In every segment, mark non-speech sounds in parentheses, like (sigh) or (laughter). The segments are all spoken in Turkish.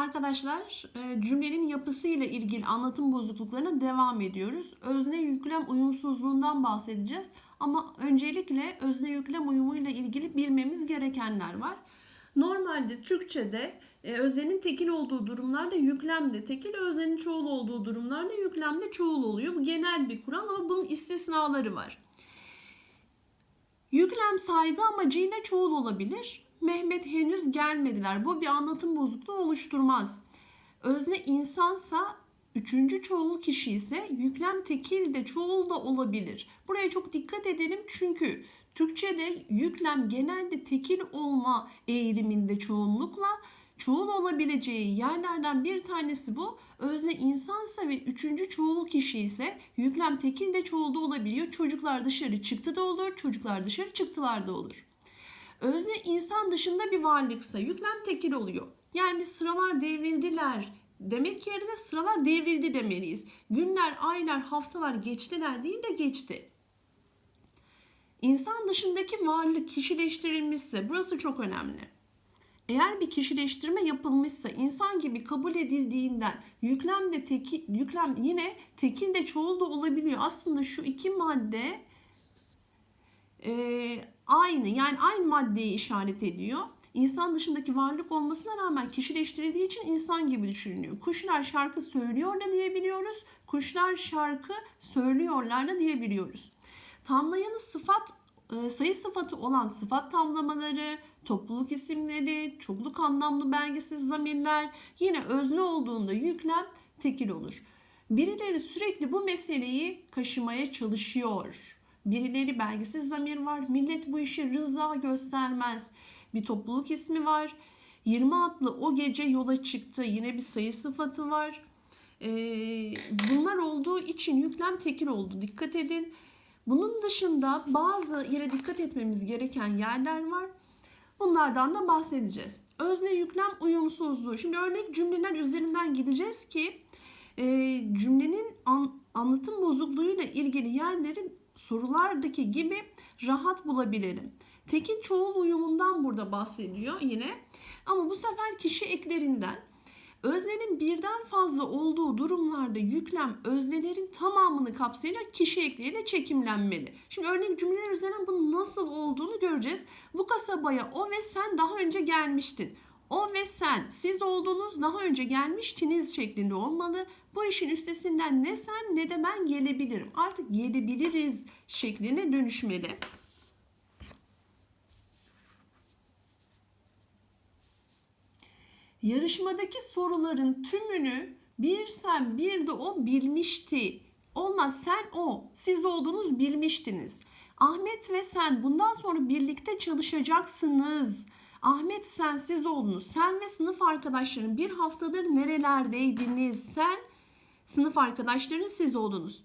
Arkadaşlar e, cümlenin yapısıyla ilgili anlatım bozukluklarına devam ediyoruz. Özne yüklem uyumsuzluğundan bahsedeceğiz. Ama öncelikle özne yüklem uyumuyla ilgili bilmemiz gerekenler var. Normalde Türkçe'de e, öznenin tekil olduğu durumlarda yüklem de tekil, öznenin çoğul olduğu durumlarda yüklem de çoğul oluyor. Bu genel bir kural ama bunun istisnaları var. Yüklem saygı amacıyla çoğul olabilir. Mehmet henüz gelmediler. Bu bir anlatım bozukluğu oluşturmaz. Özne insansa üçüncü çoğul kişi ise yüklem tekil de çoğul da olabilir. Buraya çok dikkat edelim çünkü Türkçe'de yüklem genelde tekil olma eğiliminde çoğunlukla çoğul olabileceği yerlerden bir tanesi bu. Özne insansa ve üçüncü çoğul kişi ise yüklem tekil de çoğul da olabiliyor. Çocuklar dışarı çıktı da olur, çocuklar dışarı çıktılar da olur. Özne insan dışında bir varlıksa yüklem tekil oluyor. Yani sıralar devrildiler demek yerine sıralar devrildi demeliyiz. Günler, aylar, haftalar geçtiler değil de geçti. İnsan dışındaki varlık kişileştirilmişse burası çok önemli. Eğer bir kişileştirme yapılmışsa insan gibi kabul edildiğinden yüklem de teki, yüklem yine tekil de çoğul da olabiliyor. Aslında şu iki madde e, aynı yani aynı maddeyi işaret ediyor. İnsan dışındaki varlık olmasına rağmen kişileştirildiği için insan gibi düşünülüyor. Kuşlar şarkı söylüyor da diyebiliyoruz. Kuşlar şarkı söylüyorlar da diyebiliyoruz. Tamlayanı sıfat e, sayı sıfatı olan sıfat tamlamaları, topluluk isimleri, çokluk anlamlı belgesiz zamirler yine özne olduğunda yüklem tekil olur. Birileri sürekli bu meseleyi kaşımaya çalışıyor. Birileri belgesiz zamir var. Millet bu işe rıza göstermez. Bir topluluk ismi var. 20 atlı o gece yola çıktı. Yine bir sayı sıfatı var. Ee, bunlar olduğu için yüklem tekil oldu. Dikkat edin. Bunun dışında bazı yere dikkat etmemiz gereken yerler var. Bunlardan da bahsedeceğiz. Özne yüklem uyumsuzluğu. Şimdi örnek cümleler üzerinden gideceğiz ki e, cümlenin an, anlatım bozukluğuyla ilgili yerleri sorulardaki gibi rahat bulabilelim. Tekil çoğul uyumundan burada bahsediyor yine. Ama bu sefer kişi eklerinden Öznenin birden fazla olduğu durumlarda yüklem öznelerin tamamını kapsayacak kişi ekleriyle çekimlenmeli. Şimdi örnek cümleler üzerinden bunun nasıl olduğunu göreceğiz. Bu kasabaya o ve sen daha önce gelmiştin. O ve sen, siz olduğunuz daha önce gelmiştiniz şeklinde olmalı. Bu işin üstesinden ne sen ne de ben gelebilirim. Artık gelebiliriz şekline dönüşmeli. Yarışmadaki soruların tümünü bir sen bir de o bilmişti. Olmaz sen o, siz olduğunuz bilmiştiniz. Ahmet ve sen bundan sonra birlikte çalışacaksınız. Ahmet sen siz oldunuz. Sen ve sınıf arkadaşların bir haftadır nerelerdeydiniz? Sen sınıf arkadaşların siz oldunuz.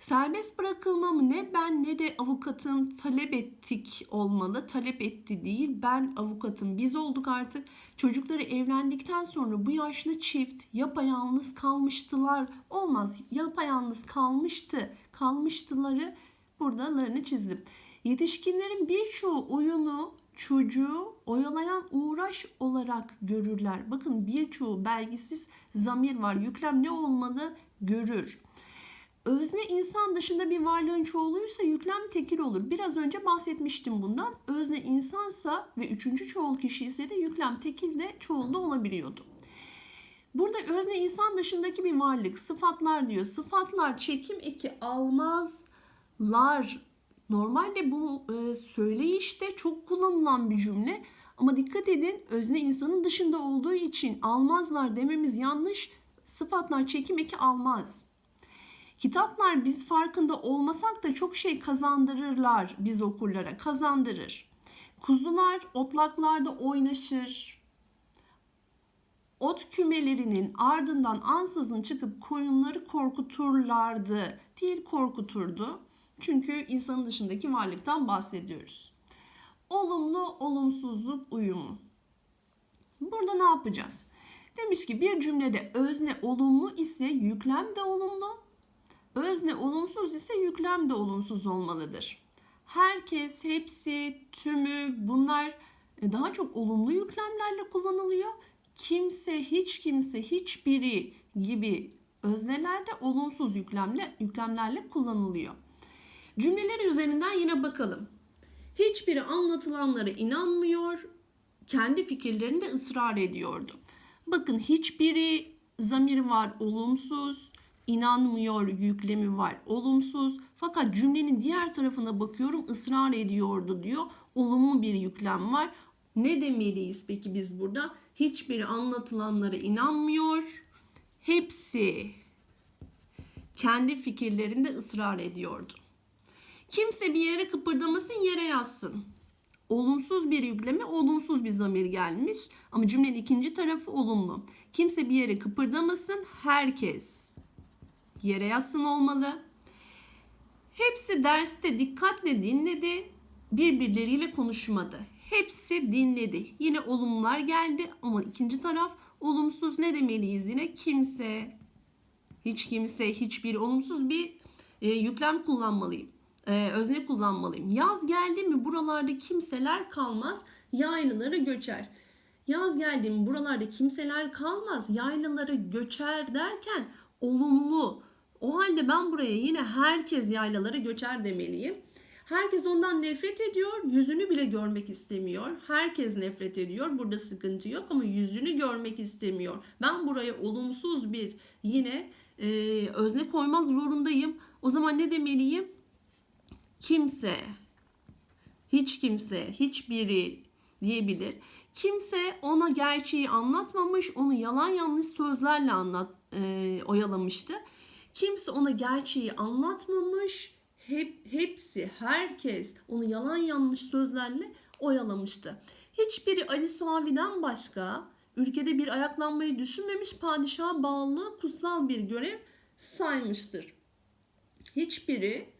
Serbest bırakılmamı ne ben ne de avukatım talep ettik olmalı. Talep etti değil. Ben avukatım. Biz olduk artık. Çocukları evlendikten sonra bu yaşlı çift yapayalnız kalmıştılar. Olmaz. Yapayalnız kalmıştı. Kalmıştıları buradalarını çizdim. Yetişkinlerin birçoğu oyunu çocuğu oyalayan uğraş olarak görürler. Bakın birçoğu belgisiz zamir var. Yüklem ne olmalı? Görür. Özne insan dışında bir varlığın çoğuluysa yüklem tekil olur. Biraz önce bahsetmiştim bundan. Özne insansa ve üçüncü çoğul kişi ise de yüklem tekil de çoğul olabiliyordu. Burada özne insan dışındaki bir varlık. Sıfatlar diyor. Sıfatlar çekim eki almazlar. Normalde bu e, söyleyişte çok kullanılan bir cümle. Ama dikkat edin özne insanın dışında olduğu için almazlar dememiz yanlış. Sıfatlar çekim eki almaz. Kitaplar biz farkında olmasak da çok şey kazandırırlar biz okurlara, kazandırır. Kuzular otlaklarda oynaşır. Ot kümelerinin ardından ansızın çıkıp koyunları korkuturlardı. Değil korkuturdu. Çünkü insanın dışındaki varlıktan bahsediyoruz. Olumlu olumsuzluk uyumu. Burada ne yapacağız? Demiş ki bir cümlede özne olumlu ise yüklem de olumlu, Özne olumsuz ise yüklem de olumsuz olmalıdır. Herkes, hepsi, tümü bunlar e, daha çok olumlu yüklemlerle kullanılıyor. kimse, hiç kimse, hiçbiri gibi öznelerde olumsuz yüklemle, yüklemlerle kullanılıyor. Cümleler üzerinden yine bakalım. Hiçbiri anlatılanlara inanmıyor, kendi fikirlerinde ısrar ediyordu. Bakın hiçbiri zamir var olumsuz, inanmıyor yüklemi var olumsuz. Fakat cümlenin diğer tarafına bakıyorum ısrar ediyordu diyor. Olumlu bir yüklem var. Ne demeliyiz peki biz burada? Hiçbiri anlatılanlara inanmıyor. Hepsi kendi fikirlerinde ısrar ediyordu. Kimse bir yere kıpırdamasın yere yazsın. Olumsuz bir yükleme, olumsuz bir zamir gelmiş. Ama cümlenin ikinci tarafı olumlu. Kimse bir yere kıpırdamasın, herkes yere yazsın olmalı. Hepsi derste dikkatle dinledi, birbirleriyle konuşmadı. Hepsi dinledi. Yine olumlular geldi ama ikinci taraf olumsuz ne demeliyiz yine? Kimse, hiç kimse, hiçbir olumsuz bir e, yüklem kullanmalıyım. E, özne kullanmalıyım. Yaz geldi mi buralarda kimseler kalmaz, yaylıları göçer. Yaz geldi mi buralarda kimseler kalmaz, yaylaları göçer derken olumlu. O halde ben buraya yine herkes yaylalara göçer demeliyim. Herkes ondan nefret ediyor, yüzünü bile görmek istemiyor. Herkes nefret ediyor, burada sıkıntı yok ama yüzünü görmek istemiyor. Ben buraya olumsuz bir yine e, özne koymak zorundayım. O zaman ne demeliyim? Kimse, hiç kimse, hiçbiri diyebilir. Kimse ona gerçeği anlatmamış, onu yalan yanlış sözlerle anlat, e, oyalamıştı. Kimse ona gerçeği anlatmamış, hep hepsi, herkes onu yalan yanlış sözlerle oyalamıştı. Hiçbiri Ali Suavi'den başka ülkede bir ayaklanmayı düşünmemiş, padişaha bağlı kutsal bir görev saymıştır. Hiçbiri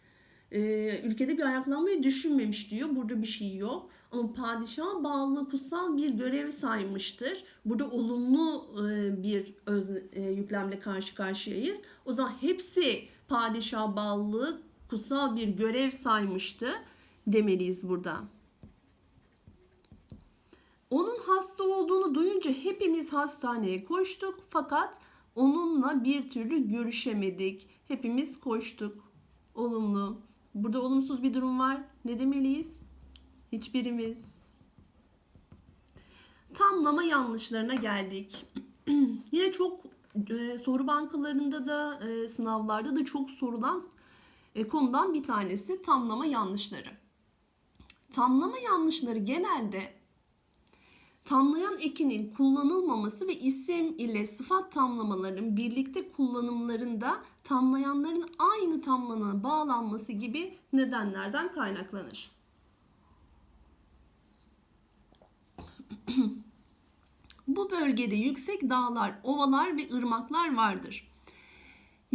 e, ülkede bir ayaklanmayı düşünmemiş diyor. Burada bir şey yok. Ama padişaha bağlı kutsal bir görev saymıştır. Burada olumlu e, bir öz, e, yüklemle karşı karşıyayız. O zaman hepsi padişaha bağlı kutsal bir görev saymıştı demeliyiz burada. Onun hasta olduğunu duyunca hepimiz hastaneye koştuk fakat onunla bir türlü görüşemedik. Hepimiz koştuk. Olumlu. Burada olumsuz bir durum var. Ne demeliyiz? Hiçbirimiz. Tamlama yanlışlarına geldik. (clears throat) Yine çok e, soru bankalarında da e, sınavlarda da çok sorulan e, konudan bir tanesi tamlama yanlışları. Tamlama yanlışları genelde tamlayan ekinin kullanılmaması ve isim ile sıfat tamlamaların birlikte kullanımlarında tamlayanların aynı tamlanana bağlanması gibi nedenlerden kaynaklanır. (clears throat) Bu bölgede yüksek dağlar, ovalar ve ırmaklar vardır.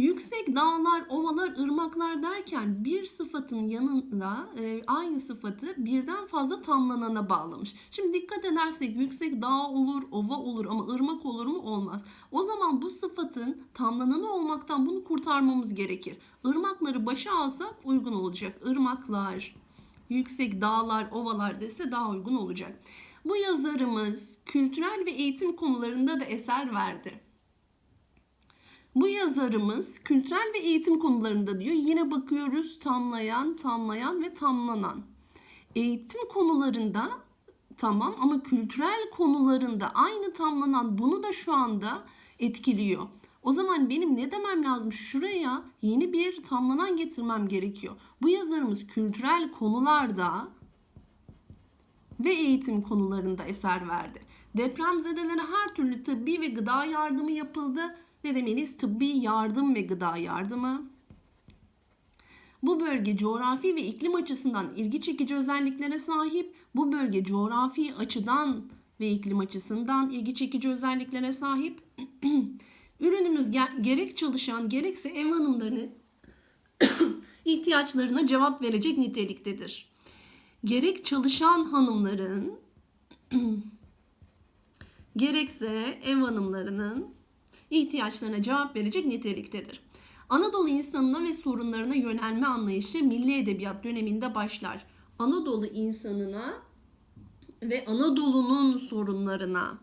Yüksek dağlar, ovalar, ırmaklar derken bir sıfatın yanında e, aynı sıfatı birden fazla tamlanana bağlamış. Şimdi dikkat edersek yüksek dağ olur, ova olur ama ırmak olur mu? Olmaz. O zaman bu sıfatın tamlananı olmaktan bunu kurtarmamız gerekir. Irmakları başa alsak uygun olacak. Irmaklar, yüksek dağlar, ovalar dese daha uygun olacak. Bu yazarımız kültürel ve eğitim konularında da eser verdi. Bu yazarımız kültürel ve eğitim konularında diyor. Yine bakıyoruz tamlayan, tamlayan ve tamlanan. Eğitim konularında tamam ama kültürel konularında aynı tamlanan bunu da şu anda etkiliyor. O zaman benim ne demem lazım? Şuraya yeni bir tamlanan getirmem gerekiyor. Bu yazarımız kültürel konularda ve eğitim konularında eser verdi. Depremzedelere her türlü tıbbi ve gıda yardımı yapıldı ne demeliyiz? Tıbbi yardım ve gıda yardımı. Bu bölge coğrafi ve iklim açısından ilgi çekici özelliklere sahip. Bu bölge coğrafi açıdan ve iklim açısından ilgi çekici özelliklere sahip. (clears throat) Ürünümüz gerek çalışan gerekse ev hanımlarının (clears throat) ihtiyaçlarına cevap verecek niteliktedir. Gerek çalışan hanımların (clears throat) gerekse ev hanımlarının ihtiyaçlarına cevap verecek niteliktedir. Anadolu insanına ve sorunlarına yönelme anlayışı milli edebiyat döneminde başlar. Anadolu insanına ve Anadolu'nun sorunlarına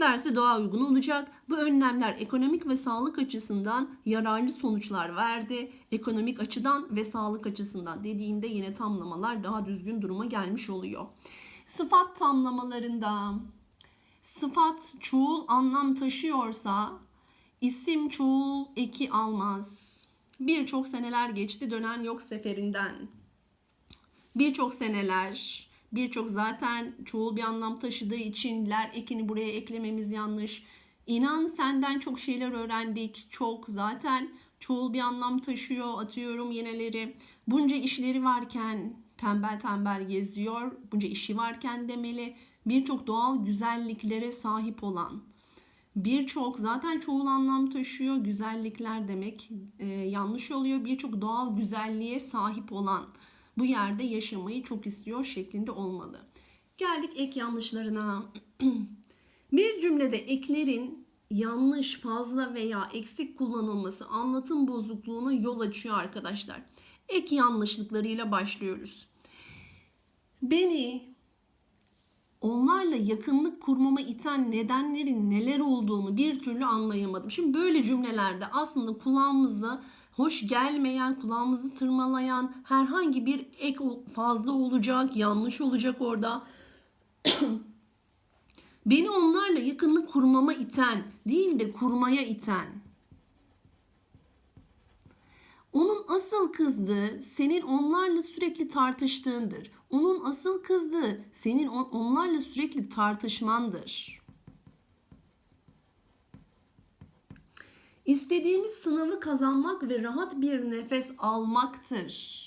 derse daha uygun olacak. Bu önlemler ekonomik ve sağlık açısından yararlı sonuçlar verdi. Ekonomik açıdan ve sağlık açısından dediğinde yine tamlamalar daha düzgün duruma gelmiş oluyor. Sıfat tamlamalarında sıfat çoğul anlam taşıyorsa isim çoğul eki almaz. Birçok seneler geçti dönen yok seferinden. Birçok seneler, birçok zaten çoğul bir anlam taşıdığı için ler ekini buraya eklememiz yanlış. İnan senden çok şeyler öğrendik. Çok zaten çoğul bir anlam taşıyor. Atıyorum yeneleri. Bunca işleri varken tembel tembel geziyor. Bunca işi varken demeli. Birçok doğal güzelliklere sahip olan. Birçok zaten çoğul anlam taşıyor. Güzellikler demek e, yanlış oluyor. Birçok doğal güzelliğe sahip olan bu yerde yaşamayı çok istiyor şeklinde olmalı. Geldik ek yanlışlarına. (clears throat) bir cümlede eklerin yanlış, fazla veya eksik kullanılması anlatım bozukluğuna yol açıyor arkadaşlar. Ek yanlışlıklarıyla başlıyoruz. Beni onlarla yakınlık kurmama iten nedenlerin neler olduğunu bir türlü anlayamadım. Şimdi böyle cümlelerde aslında kulağımıza hoş gelmeyen, kulağımızı tırmalayan herhangi bir ek fazla olacak, yanlış olacak orada. (clears throat) Beni onlarla yakınlık kurmama iten değil de kurmaya iten. Onun asıl kızdığı senin onlarla sürekli tartıştığındır. Onun asıl kızdığı senin onlarla sürekli tartışmandır. İstediğimiz sınavı kazanmak ve rahat bir nefes almaktır.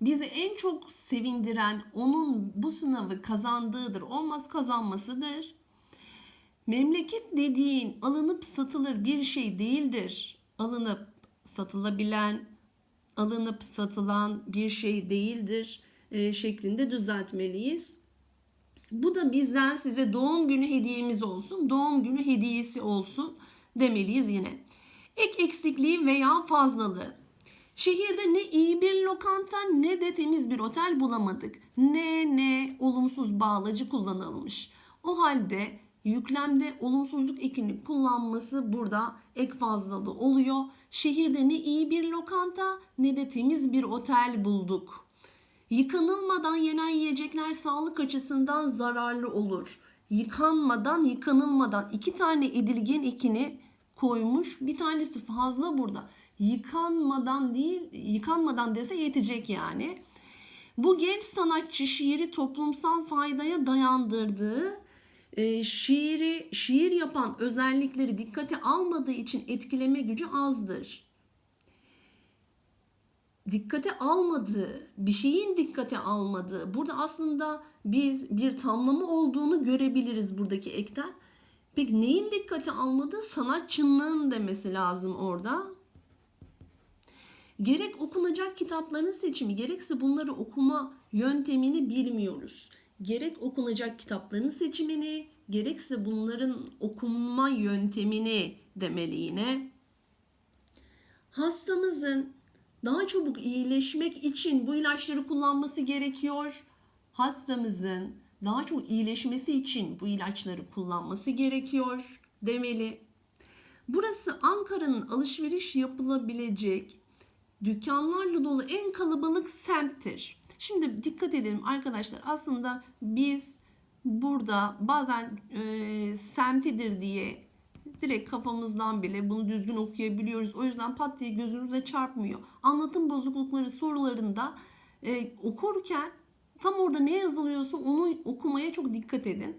Bizi en çok sevindiren onun bu sınavı kazandığıdır. Olmaz kazanmasıdır. Memleket dediğin alınıp satılır bir şey değildir. Alınıp satılabilen, alınıp satılan bir şey değildir e, şeklinde düzeltmeliyiz. Bu da bizden size doğum günü hediyemiz olsun, doğum günü hediyesi olsun demeliyiz yine. Ek eksikliği veya fazlalığı. Şehirde ne iyi bir lokanta ne de temiz bir otel bulamadık. Ne ne olumsuz bağlacı kullanılmış. O halde yüklemde olumsuzluk ekini kullanması burada ek fazlalığı oluyor. Şehirde ne iyi bir lokanta ne de temiz bir otel bulduk. Yıkanılmadan yenen yiyecekler sağlık açısından zararlı olur. Yıkanmadan, yıkanılmadan iki tane edilgen ekini koymuş. Bir tanesi fazla burada. Yıkanmadan değil, yıkanmadan dese yetecek yani. Bu genç sanatçı şiiri toplumsal faydaya dayandırdığı e, şiiri şiir yapan özellikleri dikkate almadığı için etkileme gücü azdır. Dikkate almadığı, bir şeyin dikkate almadığı, burada aslında biz bir tamlama olduğunu görebiliriz buradaki ekten. Peki neyin dikkate almadığı? Sanatçının demesi lazım orada. Gerek okunacak kitapların seçimi, gerekse bunları okuma yöntemini bilmiyoruz. Gerek okunacak kitapların seçimini, gerekse bunların okunma yöntemini demeli yine. Hastamızın daha çabuk iyileşmek için bu ilaçları kullanması gerekiyor. Hastamızın daha çok iyileşmesi için bu ilaçları kullanması gerekiyor demeli. Burası Ankara'nın alışveriş yapılabilecek dükkanlarla dolu en kalabalık semttir. Şimdi dikkat edelim arkadaşlar aslında biz burada bazen e, semtidir diye direkt kafamızdan bile bunu düzgün okuyabiliyoruz. O yüzden pat diye gözünüze çarpmıyor. Anlatım bozuklukları sorularında e, okurken tam orada ne yazılıyorsa onu okumaya çok dikkat edin.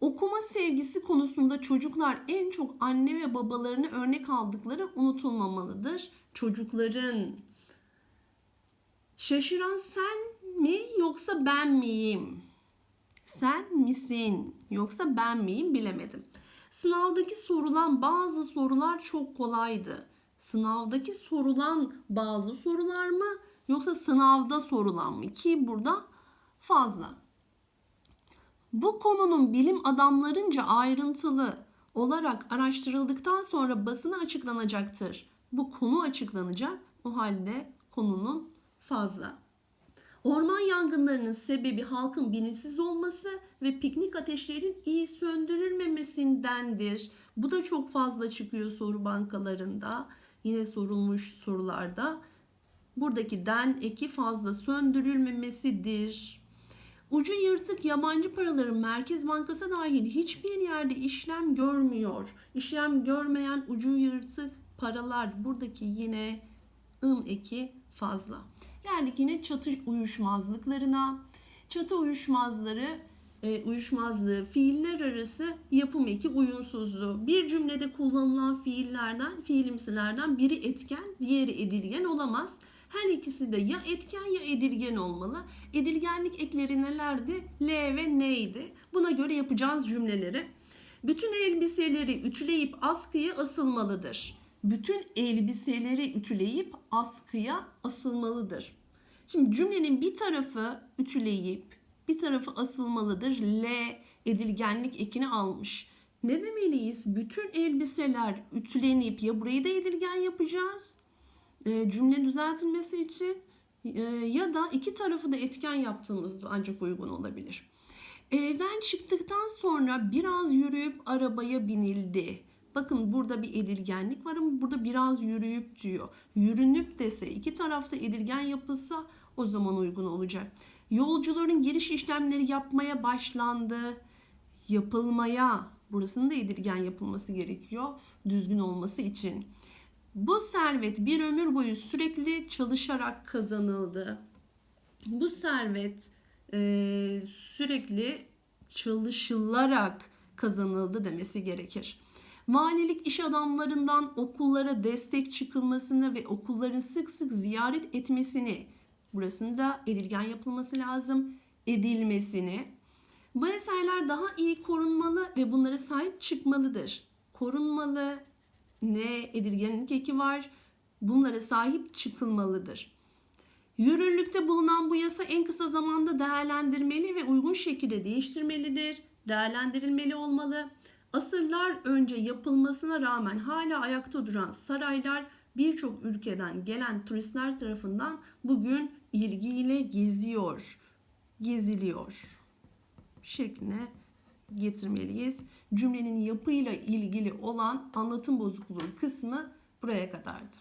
Okuma sevgisi konusunda çocuklar en çok anne ve babalarını örnek aldıkları unutulmamalıdır. Çocukların şaşıran sen mi yoksa ben miyim? Sen misin yoksa ben miyim bilemedim. Sınavdaki sorulan bazı sorular çok kolaydı. Sınavdaki sorulan bazı sorular mı yoksa sınavda sorulan mı? Ki burada fazla. Bu konunun bilim adamlarınca ayrıntılı olarak araştırıldıktan sonra basına açıklanacaktır. Bu konu açıklanacak. O halde konunun fazla. Orman yangınlarının sebebi halkın bilinçsiz olması ve piknik ateşlerinin iyi söndürülmemesindendir. Bu da çok fazla çıkıyor soru bankalarında. Yine sorulmuş sorularda. Buradaki den eki fazla söndürülmemesidir. Ucu yırtık yabancı paraların Merkez Bankası dahil hiçbir yerde işlem görmüyor. İşlem görmeyen ucu yırtık paralar buradaki yine ım eki fazla. Geldik yine çatı uyuşmazlıklarına. Çatı uyuşmazları e, uyuşmazlığı fiiller arası yapım eki uyumsuzluğu. Bir cümlede kullanılan fiillerden, fiilimsilerden biri etken, diğeri edilgen olamaz. Her ikisi de ya etken ya edilgen olmalı. Edilgenlik ekleri nelerdi? L ve N'ydi. Buna göre yapacağız cümleleri. Bütün elbiseleri ütüleyip askıya asılmalıdır. Bütün elbiseleri ütüleyip askıya asılmalıdır. Şimdi cümlenin bir tarafı ütüleyip bir tarafı asılmalıdır. L edilgenlik ekini almış. Ne demeliyiz? Bütün elbiseler ütülenip ya burayı da edilgen yapacağız e, cümle düzeltilmesi için e, ya da iki tarafı da etken yaptığımızda ancak uygun olabilir. Evden çıktıktan sonra biraz yürüyüp arabaya binildi. Bakın burada bir edilgenlik var ama burada biraz yürüyüp diyor. Yürünüp dese iki tarafta edilgen yapılsa o zaman uygun olacak. Yolcuların giriş işlemleri yapmaya başlandı. Yapılmaya burasının da edilgen yapılması gerekiyor düzgün olması için. Bu servet bir ömür boyu sürekli çalışarak kazanıldı. Bu servet e, sürekli çalışılarak kazanıldı demesi gerekir. Valilik iş adamlarından okullara destek çıkılmasını ve okulların sık sık ziyaret etmesini, burasında edilgen yapılması lazım, edilmesini. Bu eserler daha iyi korunmalı ve bunlara sahip çıkmalıdır. Korunmalı, ne edilgenlik eki var. Bunlara sahip çıkılmalıdır. Yürürlükte bulunan bu yasa en kısa zamanda değerlendirmeli ve uygun şekilde değiştirmelidir. Değerlendirilmeli olmalı. Asırlar önce yapılmasına rağmen hala ayakta duran saraylar birçok ülkeden gelen turistler tarafından bugün ilgiyle geziyor, geziliyor şekline getirmeliyiz. Cümlenin yapıyla ilgili olan anlatım bozukluğu kısmı buraya kadardı.